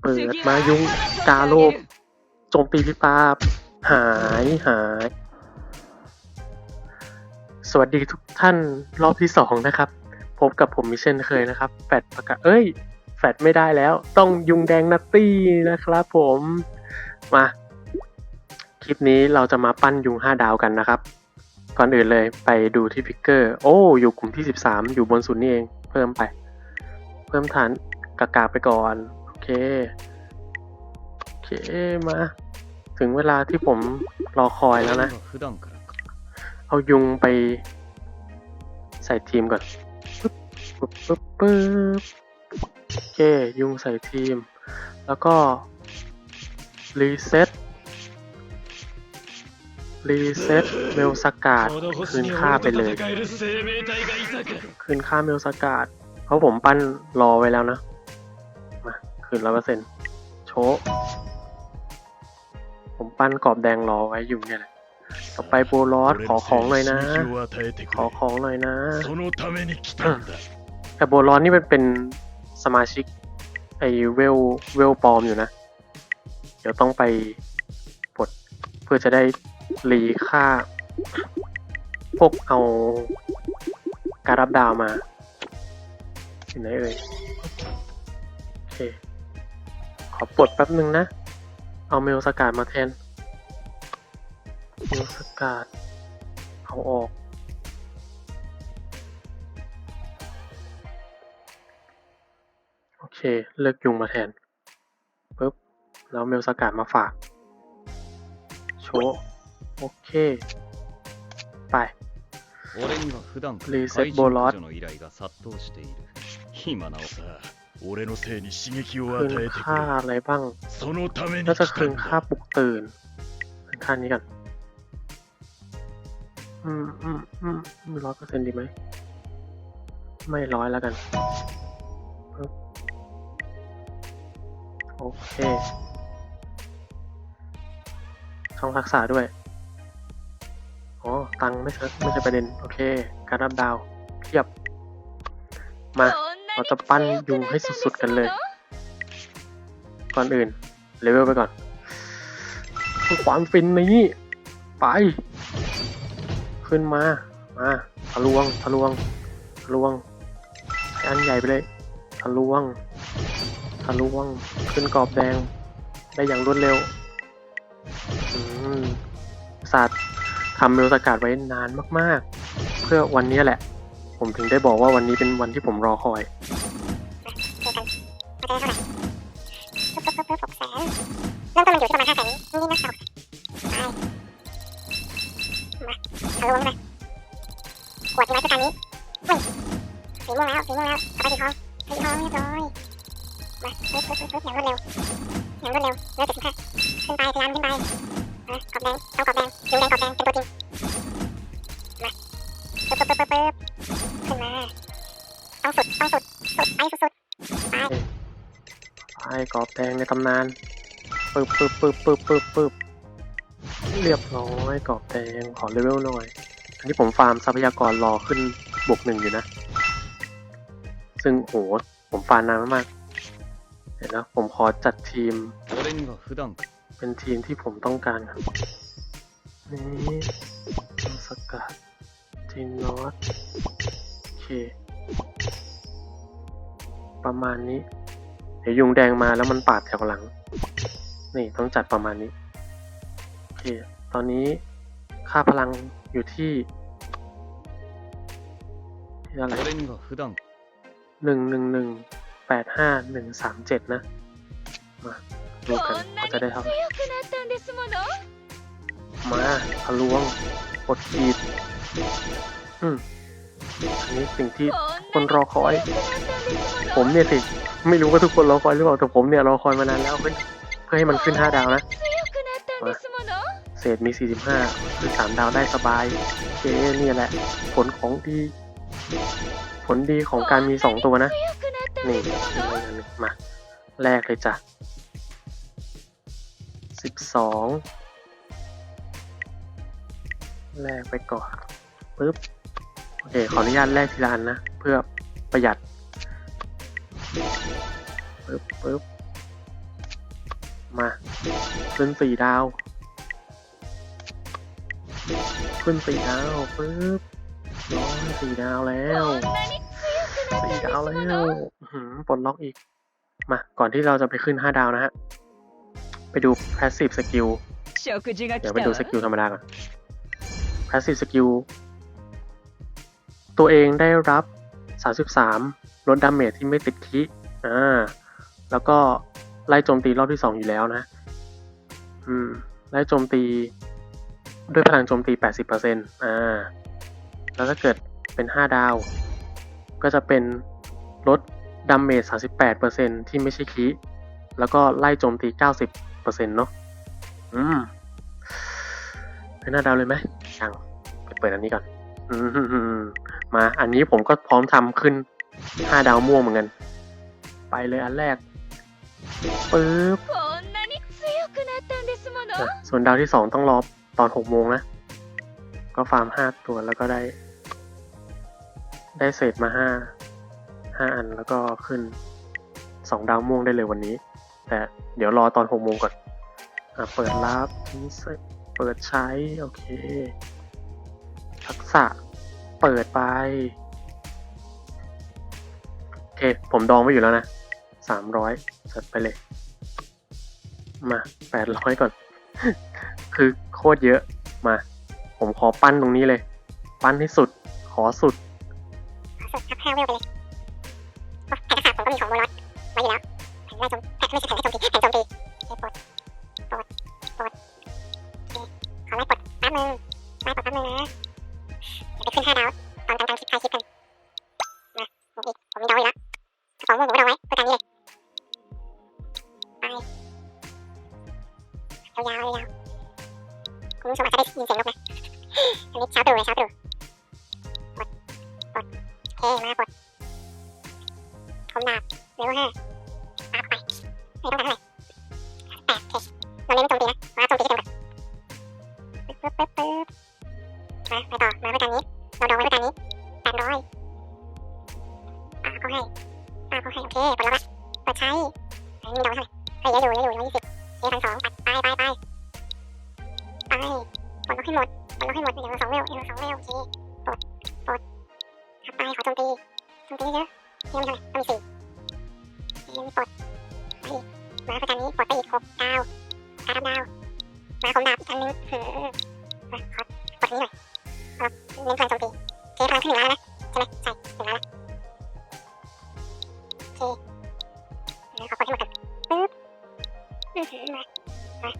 เปิดมายุงกาโลบโจมตีพี่ปาบหายหาย สวัสดีทุกท่านรอบที่สองนะครับ พบกับผมมิเช่นเคยนะครับ แฟดประกาศเอ้ย แฟดไม่ได้แล้ว ต้องยุงแดงนัตตี้นะครับผมมาคลิปนี้เราจะมาปั้นยุง5ดาวกันนะครับ ก่อนอื่นเลยไปดูที่พิกเกอร์ โอ้ อยู่กลุ่มที่ 13 อยู่บนสุดนี่เอง เพิ่มไป เพิ่มฐานกากาไปก่อนโอ เค โอเคมา ถึงเวลาที่ผมรอคอยแล้วนะ เอายุงไปใส่ทีมก่อนปึ๊บปึ๊บปึ๊บปึ๊บโอเค ยุงใส่ทีม แล้วก็ รีเซ็ตรีเซ็ตเมลสกาดคืนค่าไปเลย คืนค่าเมลสกาดเพราะผมปั้นรอไว้แล้วนะ คืนร้อยเปอร์เซ็นต์โชะผมปั้นกรอบแดงรอไว้อยู่เนี่ยแหละต่อไปโบลอสขอของหน่อยนะ ขอของหน่อยนะแต่โบลอสนี่มันเป็นสมาชิกไอเวลเวลปอมอยู่นะ เดี๋ยวต้องไปปลดเพื่อจะได้รีค่า พวกเอาการรับดาวมาอยู่ไหนเลยโอเค อปลดแป๊บนึงนะ เอาเมลสกาดมาแทน เมลสกาดเอาออก โอเค เลือกยุงมาแทนปุ๊บ แล้วเมลสกัดมาฝาก โชว์โอเค ไป 俺には普段からリーセッ怪トボール獣駆除の依頼が殺到している今なおさ 俺のせいに刺激を与 คืน えてく ค่า れ อะไรบ้าง そのために น่าจะ 来 คื た น ん ค่า だ ปลุกตื่นคืนค่านี้กัน อืมอืมอืมร้อยเปอร์เซ็นต์ดีไหม ไม่ร้อยแล้วกันปึ๊บโอเค ช่องทักษะด้วย อ๋อ ตังค์ไม่ใช่ไม่ใช่ประเด็น โอเค การรับดาวเทียบ มา เราจะปั้นยุงให้สุดๆกันเลย ก่อนอื่นเลเวลไปก่อนเพื่อความฟินนี้ไป ขึ้นมา มาทะลวงทะลวงทะลวงใช้อันใหญ่ไปเลยทะลวงทะลวงขึ้นกรอบแดง ได้อย่างรวดเร็วอืมศาสตร์ทำเมลสกัดไว้นานมาก ๆ เพื่อวันนี้แหละ ผมถึงได้บอกว่าวันนี้เป็นวันที่ผมรอคอยเริ่มต้นมันอยู่ที่ประมาณห้าแสนนี่นะครับไปมาทะลวงมาขวดทิ้งไว้เพื่การนี้อุ้ยสีม่วงแล้วสีม่วงแล้วต่อไปสีทองสีทองเรียบร้อยมาปึ๊บปึ๊บปึ๊บอย่างรวดเร็วอย่างรวดเร็วเลือดเจ็ดสิบห้าขึ้นไปพยายามขึ้นไปมากรอบแดงต้องกรอบแดงยูแดงกรอบแดงเป็นตัวจริงมาปึ๊บปึ๊บปึ๊บปึ๊บ ไปสุดไปไปกอบแดงในตำนานปึ๊บปึ๊บปึ๊บปึ๊บปึ๊บปึ๊บเรียบร้อยกอบแดงขอเลเวลหน่อยอันนี้ผมฟาร์มทรัพยากรรอขึ้นบวกหนึ่งอยู่นะ ซึ่งโหผมฟาร์มนานมากเห็นนะผมขอจัดทีม เป็นทีมที่ผมต้องการนี่สกัดทีมนอตโอเค ประมาณนี้ เดี๋ยวยุงแดงมาแล้วมันปาดแถวหลัง นี่ต้องจัดประมาณนี้โอเคตอนนี้ค่าพลังอยู่ที่ที่อะไรหนึ่งหนึ่งหนึ่งแปดห้าหนึ่งสามเจ็ดนะมาดูกันว่าจะได้เท่ามาทะลวงกดขีดอืมอันนี้สิ่งที่ คนรอคอย ผมเนี่ยสิไม่รู้ว่าทุกคนรอคอยหรือเปล่าแต่ผมเนี่ยรอคอยมานานแล้วเพื่อเพื่อให้มันขึ้นห้าดาวนะเศษมี45ขึ้นสามดาวได้สบายเคเนี่ยแหละ ผลของดี ผลดีของการมีสองตัวนะ นี่มาแรกเลยจ้ะสสิบองแรกไปก่อนปึ๊บ โอเค ขออนุญาตแลกทีละอันนะ เพื่อประหยัดปึ๊บปึ๊บมา ขึ้นสี่ดาว ขึ้นสี่ดาวปึ๊บร้อยสี่ดาวแล้วสี่ดาวแล้วหืมปลดล็อกอีก มา ก่อนที่เราจะไปขึ้นห้าดาวนะฮะ ไปดู passive skill เดี๋ยวไปดูสกิลธรรมดาก่อน passive skill ตัวเองได้รับ 33 ลดดาเมจที่ไม่ติดคิอ่าแล้วก็ไล่โจมตีรอบที่2อยู่แล้วนะ อืม ไล่โจมตีด้วยพลังโจมตี 80%อ่า แล้วถ้าเกิดเป็น 5 ดาว ก็จะเป็นลดดาเมจ 38%ที่ไม่ใช่คิแล้วก็ไล่โจมตี 90%เนาะ อืม เป็นหน้าดาวเลยไหมยังไปเปิดอันนี้ก่อน อืม มา อันนี้ผมก็พร้อมทำขึ้นห้าดาวม่วงเหมือนกัน ไปเลยอันแรกปึ๊บส่วนดาวที่สองต้องรอตอนหกโมงนะ ก็ฟาร์มห้าตัวแล้วก็ได้ ได้เศษมาห้าห้าอันแล้วก็ขึ้นสองดาวม่วงได้เลยวันนี้ แต่เดี๋ยวรอตอนหกโมงก่อนอเปิดรับเปิดใช้ โอเค ทักษะ เปิดไปโอเคผมดองไว้อยู่แล้วนะสามร้อยจัดไปเลย มาแปดร้อยก่อน คือโคตรเยอะมา ผมขอปั้นตรงนี้เลย ปั้นให้สุด ขอสุดสุดทับห้าเวลไปเลยแผ่นกระสาบผมก็มีของโบลอสไว้อยู่แล้วแผ่นไล่จมแผ่นไม่ใช่แผ่นไล่โจมตีแผ่นโจมตีโอเคปลดปลดปลดโอเคขอไล่ปลดแป๊บนึงาวเลยาวๆคุณผู้ชมอาจจะได้ยินเสียงนกนะอันนี้เช้าตรู่เลยเช้าตรู่ปลดปลดโอเคมา ไปปลดล็อกให้หมดปลดล็อกให้หมดอย่างละสองเวลอย่างละสองเวลโอเคปลดปลดขับไปขอโจมตีโจมตีเยอะๆยังไม่เท่าไหร่ต้องมีสี่ยังม่ปลดไปอีกมาประการนี้ปลดไปอีกหกดาวดาวดาวมาผมดาบอีกอันนึงเออขอปลดนี้หน่อยเอาเน้นพลังโจมตีเคพลังขึ้นหนึ่งล้านแล้วนะใช่ไหมใช่หนึ่งล้านแล้วโอเคเดี๋ยวขอปลดให้หมดก่อนปึ๊บมามามา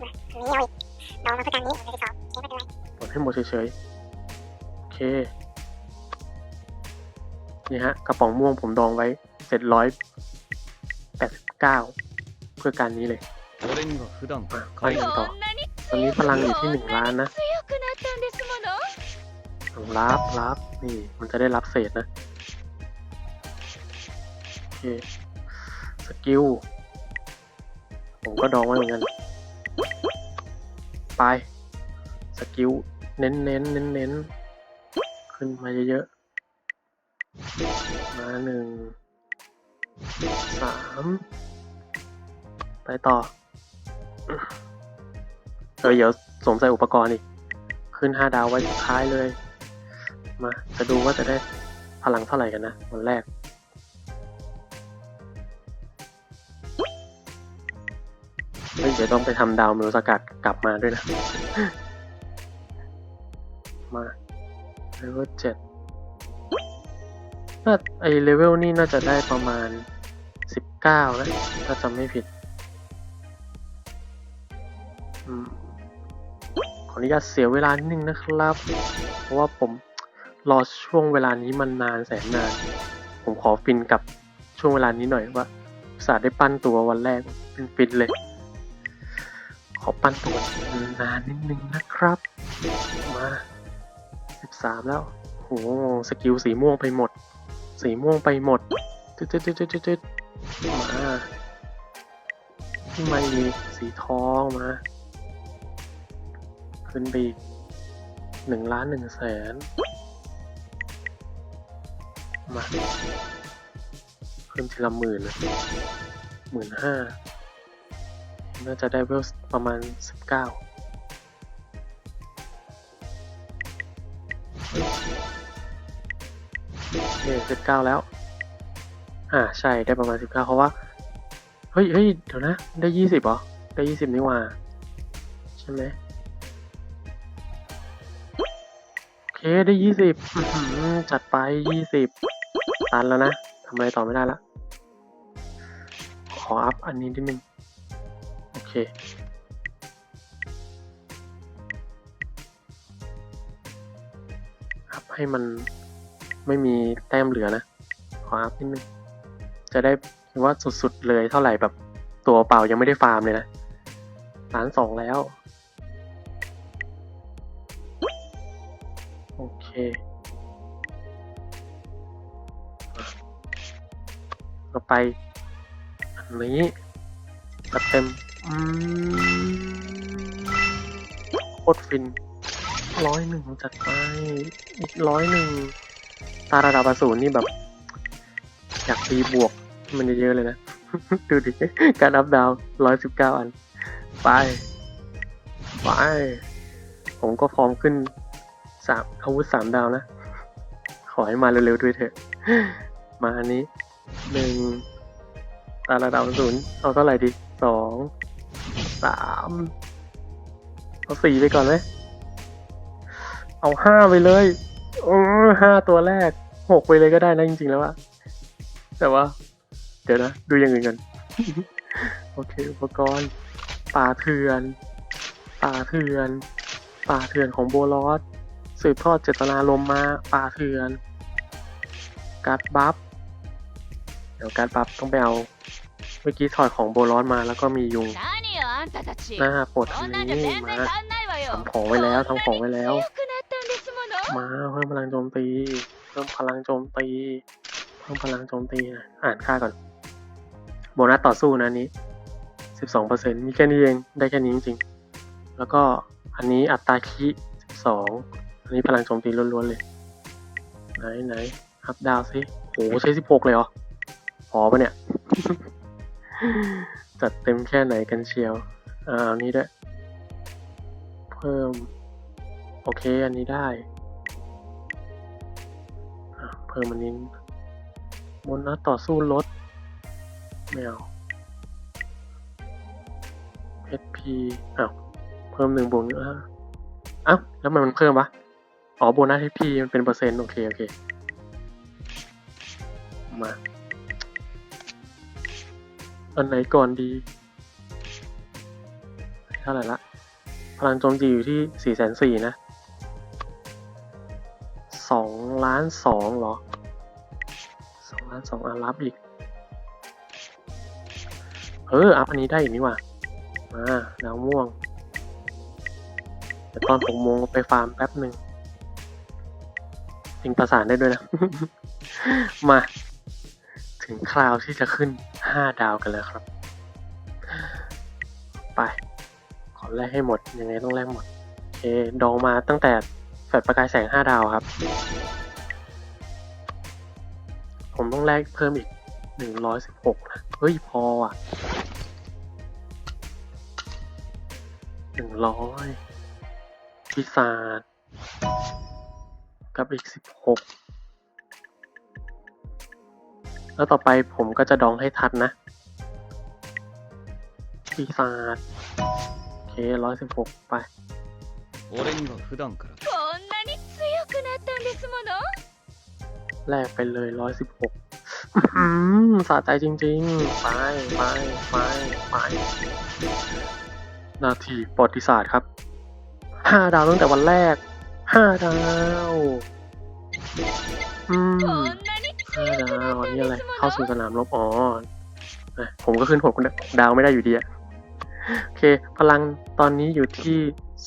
อันนี้เอาอีก อาเพื่การนี้หนึ่งสิสองไม่เป็นไรกดให้หมดเฉยๆ โอเค นี่ฮะ กระป๋องม่วงผมดองไว้เจ็ดร้อยแปดสิบเก้าเพื่อการนี้เลยไปกันต่อตอนนี้พลังอยู่ที่หนึ่งล้านนะรับรับนี่มันจะได้รับเศษนะ โอเค สกิล ผมก็ดองไว้เหมือนกัน ไป สกิล เน้นเน้นเน้นเน้นขึ้นมาเยอะๆ มาหนึ่ง สาม ไปต่อ เออเดี๋ยวสวมใส่อุปกรณ์อีก ขึ้นห้าดาวไว้ท้ายเลย มา จะดูว่าจะได้พลังเท่าไหร่กันนะวันแรก เฮ้ยเดี๋ยวต้องไปทำดาวมิวสกัดกลับมาด้วยนะ มาเลเวลเจ็ดน่าไอเลเวลนี่น่าจะได้ประมาณสิบเก้านะถ้าจำไม่ผิดอืมขออนุญาตเสียเวลานิดนึงนะครับ เพราะว่าผมรอช่วงเวลานี้มันนานแสนนาน ผมขอฟินกับช่วงเวลานี้หน่อยว่าอุตส่าห์ได้ปั้นตัววันแรกฟินฟินๆเลย ขอปั้นตัวนานนิดนึงนะครับ มาสิบสามแล้วโหสกิลสีม่วงไปหมด สีม่วงไปหมดจึ๊ดจึ๊ดจึ๊ดจึ๊ดจึ๊ดมาที่มาอีกสีทองมา ขึ้นไปอีกหนึ่งล้านหนึ่งแสนมาขึ้นทีละหมื่นหมื่นห้า น่าจะได้เวลประมาณสิบเก้าโอเคสิบเก้าแล้ว อ่า ใช่ ได้ประมาณสิบเก้าเพราะว่า เฮ้ยเฮ้ยเดี๋ยวนะ ได้ยี่สิบเหรอ ได้ยี่สิบนี่ว่า ใช่ไหมโอเค ได้ยี่สิบจัดไปยี่สิบตันแล้วนะ ทำอะไรต่อไม่ได้ละ ขออัพอันนี้นิดนึง เค อัพให้มันไม่มีแต้มเหลือนะ ขออัพนิดนึง จะได้ว่าสุดๆเลยเท่าไหร่แบบตัวเปล่ายังไม่ได้ฟาร์มเลยนะล้านสองแล้ว โอเคต่อไป อันนี้ตัดเต็ม โคตรฟินร้อยหนึ่งจัดไปอีกร้อยหนึ่งตาระดับอสูรนี่แบบ อยากตีบวกมันเยอะๆเลยนะ ดูดิ การอัพดาวร้อยสิบเก้าอัน ไป ไป ผมก็พร้อมขึ้นสามอาวุธสามดาวนะ ขอให้มาเร็วๆด้วยเถอะ มาอันนี้หนึ่งตาระดับศูนย์เอาเท่าไหร่ดีสอง สามเอาสี่ไปก่อนไหมเอาห้าไปเลยโอ้ห้าตัวแรกหกไปเลยก็ได้นะจริงๆแล้วอะแต่ว่า เดี๋ยวนะ ดูอย่างอื่นกัน โอเค อุปกรณ์ป่าเถื่อน ป่าเถื่อน ป่าเถื่อนของโบลอสสืบทอดเจตนาลมมาป่าเถื่อน การ์ดบัฟเดี๋ยวการ์ดบัฟต้องไปเอา เมื่อกี้ถอดของโบลอสมาแล้วก็มียุง หน้าปลดนี้มาทำของไว้แล้วทำของไว้แล้ว มาเพิ่มพลังโจมตี เพิ่มพลังโจมตี เพิ่มพลังโจมตีนะอ่านค่าก่อน โบนัสต่อสู้นะนี้ 12%มีแค่นี้เองได้แค่นี้จริงๆ แล้วก็อันนี้อัตราคิ12 อันนี้พลังโจมตีล้วนๆเลย ไหนไหนอัพดาวซิโหใช้16 เลยเหรอพอปะเนี่ย จัดเต็มแค่ไหนกันเชียวอ่านี้ด้วยเพิ่ม โอเค อันนี้ได้ เพิ่มอันนี้โบนัสต่อสู้ลดไม่เอา HP อ้าวเพิ่มหนึ่งบวกหนึ่งอะอ้าวแล้วมันมันเพิ่มปะอ๋อโบนัส HP มันเป็นเปอร์เซ็นต์ โอเค โอเค มา อันไหนก่อนดีเท่าไหร่ละ พลังโจมตีอยู่ที่สี่แสนสี่นะสองล้านสองเหรอสองล้านสองอันรับอีก เออ อัพอันนี้ได้อีกนี่หว่ามาดาวม่วงเดี๋ยวตอนหกโมงไปฟาร์มแป๊บหนึ่งสิงประสานได้ด้วยนะ มา ถึงคราวที่จะขึ้น ห้าดาวกันแล้วครับ ไป ขอแลกให้หมด ยังไงต้องแลกหมดโอเคดองมาตั้งแต่แฟลชประกายแสงห้าดาวครับ ผมต้องแลกเพิ่มอีกหนึ่งร้อยสิบหกนะ เฮ้ย พออะหนึ่งร้อยพิศาจกับอีกสิบหก แล้วต่อไปผมก็จะดองให้ทัดนะปีศาจโอเคร้อยสิบหกไป 俺には普段からこんなに強くなったんですもの แลกไปเลยร้อยสิบหกสะใจจริงๆ ไปไปไปไปนาทีประวัติศาสตร์ครับ ห้าดาวตั้งแต่วันแรก ห้าดาว อืม こんなに ห้า 強く ดาวนี่อะไร เข้าสู่สนามรบอ๋อผมก็ขึ้นหกดาวไม่ได้อยู่ดีอะโอเค พลังตอนนี้อยู่ที่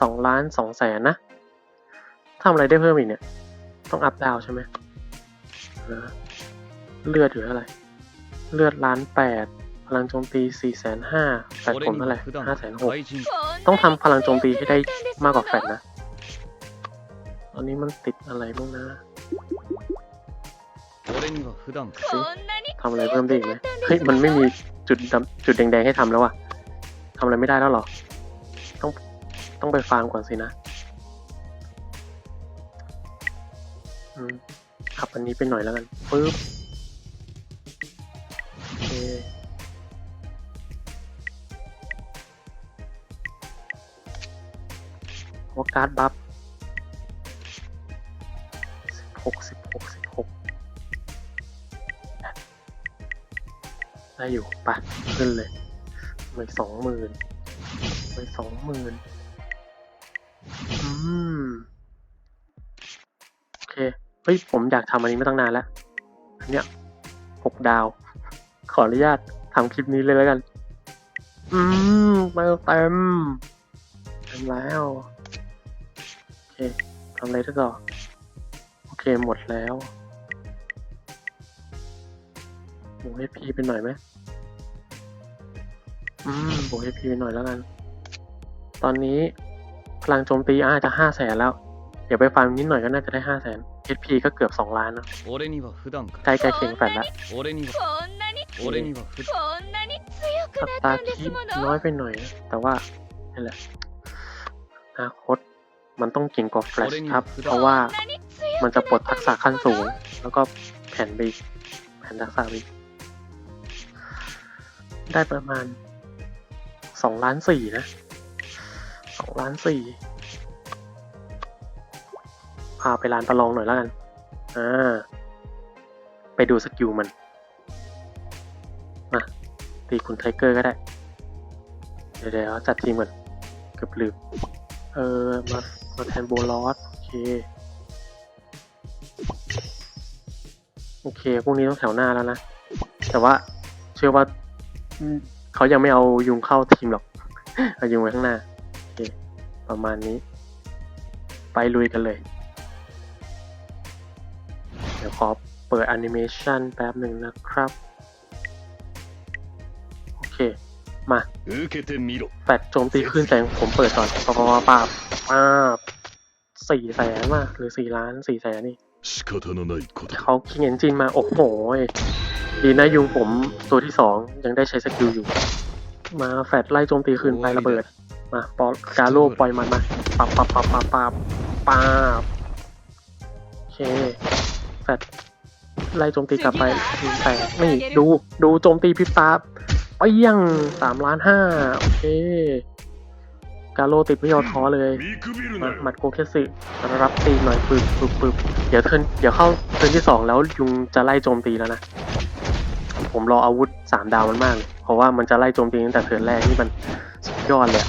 สองล้านสองแสนนะทำอะไรได้เพิ่มอีกเนี่ย ต้องอัพดาวใช่ไหมเลือดอยู่เท่าไหร่ เลือดล้านแปดพลังโจมตีสี่แสนห้าแฟดผมเท่าไหร่ห้าแสนหกต้องทำพลังโจมตีให้ได้มากกว่าแฟดนะ ตอนนี้มันติดอะไรบ้างนะ ทำอะไรเพิ่มได้อีกไหมเฮ้ยมันไม่มีจุดจุดแดงๆให้ทำแล้วอะทำอะไรไม่ได้แล้วหรอ ต้องต้องไปฟาร์มก่อนสินะขับอันนี้ไปหน่อยแล้วกันปึ๊บโอเคว่าการ์ดบัฟ ได้อยู่ปะขึ้นเลยไปสองหมื่นไปสองหมื่นอืม โอเค เฮ้ย ผมอยากทำอันนี้มาตั้งนานแล้ว อันเนี้ยหกดาว ขออนุญาตทำคลิปนี้เลยแล้วกัน อืมมาเต็มเต็มแล้ว โอเคทำอะไรต่อ โอเค หมดแล้ว บวก HP เป็นหน่อยไหมอืมบวก HP เป็นหน่อยแล้วกัน ตอนนี้พลังโจมตีอาจจะห้าแสนแล้ว เดี๋ยวไปฟาร์มนิดหน่อยก็น่าจะได้ห้าแสน HP ก็เกือบสองล้านนะใกล้ใกล้เข่งแสนล้วสัตตาคิดน้อยไปหน่อย แต่ว่านี่แหละอนาคตมันต้องเก่งกว่าแฟลชครับ เพราะว่ามันจะปลดทักษะขั้นสูง แล้วก็แผ่นบีแผ่นทักษะบี ได้ประมาณสองล้านสี่นะสองล้านสี่พาไปร้านประลองหน่อยแล้วกัน อ่า ไปดูสกิลมัน มา ตีคุณไทเกอร์ก็ได้ เดี๋ยวเดี๋ยวจัดทีมก่อนเกือบลืม เออ มา มาแทนโบลอส โอเค โอเค พวกนี้ต้องแถวหน้าแล้วนะ แต่ว่าเชื่อว่า เขายังไม่เอายุงเข้าทีมหรอก เอายุงไว้ข้างหน้าประมาณนี้ ไปลุยกันเลย เดี๋ยวขอเปิดแอนิเมชันแป๊บหนึ่งนะครับ โอเค มาแปดโจมตีขึ้นแสงผมเปิดก่อนปาปาปาปาสี่แสนว่ะหรือสี่ล้านสี่แสนนี่เขาคิงเอนจินมา โอ้โห ดีนะยุงผมตัวที่สองยังได้ใช้สกิลอยู่ มาแฟดไล่โจมตีคืนไประเบิด มาปอการโลปล่อยมันมาปับปับปับปับปับปับโอเคแฟดไล่โจมตีกลับไปแต่นี่ดูดูโจมตีพิบตาเอียังสามล้านห้าโอเคการโลติดไม่ยอท้อเลยมาหมัดโกเคสึรับตีหน่อยปึบปึบปึบเดี๋ยวเทินเดี๋ยวเข้าเทินที่สองแล้วยุงจะไล่โจมตีแล้วนะ ผมรออาวุธสามดาวมันมากเพราะว่ามันจะไล่โจมตีตั้งแต่เทิร์นแรกที่มันสุดยอดเลย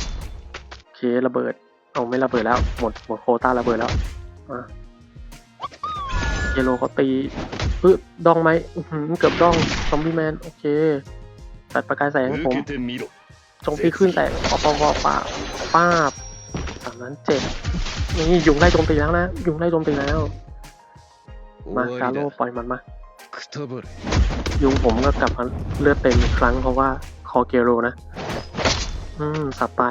โอเคระเบิดเอาไม่ระเบิดแล้วหมดหมดโคต้าระเบิดแล้วเยโลเขาตีปึ๊บดองไหมเกือบดองซอมบี้แมนโอเคตัดประกายแสงผมจงพีขึ้นแสงปอปอป้าป้าสามนั้นเจ็บนี่ยุงไล่โจมตีแล้วนะยุงไล่โจมตีแล้ว มาคารโลปล่อยมันมา ยุงผมก็กลับมาเลือดเต็มอีกครั้งเพราะว่าคอเกโรนะ อืมสับไป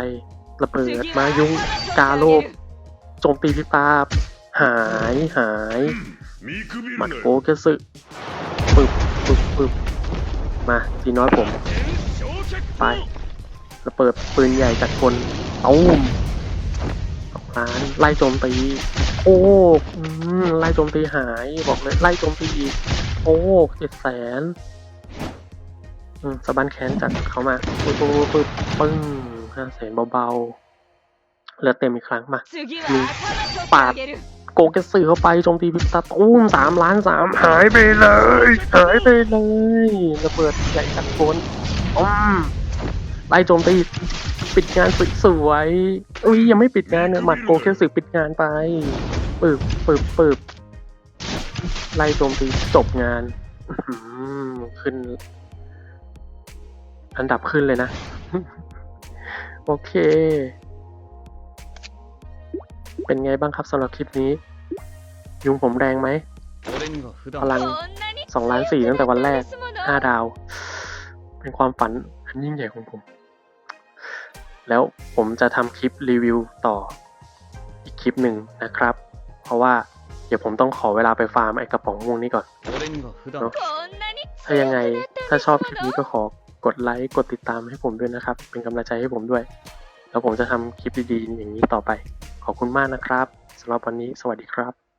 ระเบิดมายุงกาโลบโจมตีพิปาบหายหายมัดโกเกสึปึบปึบปึบมาจีน้อยผม ไประเบิดปืนใหญ่จากคนเอามล้านไล่โจมตี โอ้ไล่โจมตีหายบอกเลยไล่โจมตีอีก โอ้เจ็ดแสนสบันแค้นจัดเขามาปึ๊บปึ๊บปึ๊บปึ้งห้าแสนเบาๆเหลือเต็มอีกครั้งมามีปาดโกเกสือเข้าไปโจมตีพิซซ่าตุ้มสามล้านสามหายไปเลยหายไปเลยระเบิดใหญ่จัดโคนอืมไล่โจมตีปิดงานสวยสวอุ้ยยังไม่ปิดงานเนี่ยหมัดโกเกสือปิดงานไปปึบปึบปึบ ไล่โจมตีจบงานขึ้น อันดับขึ้นเลยนะ โอเค เป็นไงบ้างครับสำหรับคลิปนี้ ยุงผมแรงไหมพลังสองล้านสี่ตั้งแต่วันแรกห้าดาว เป็นความฝันอันยิ่งใหญ่ของผม แล้วผมจะทำคลิปรีวิวต่ออีกคลิปหนึ่งนะครับ เพราะว่า เดี๋ยวผมต้องขอเวลาไปฟาร์มไอกระป๋องม่วงนี้ก่อน ถ้ายังไงถ้าชอบคลิปนี้ก็ขอกดไลค์กดติดตามให้ผมด้วยนะครับ เป็นกำลังใจให้ผมด้วย แล้วผมจะทำคลิปดีๆอย่างนี้ต่อไป ขอบคุณมากนะครับสำหรับวันนี้ สวัสดีครับ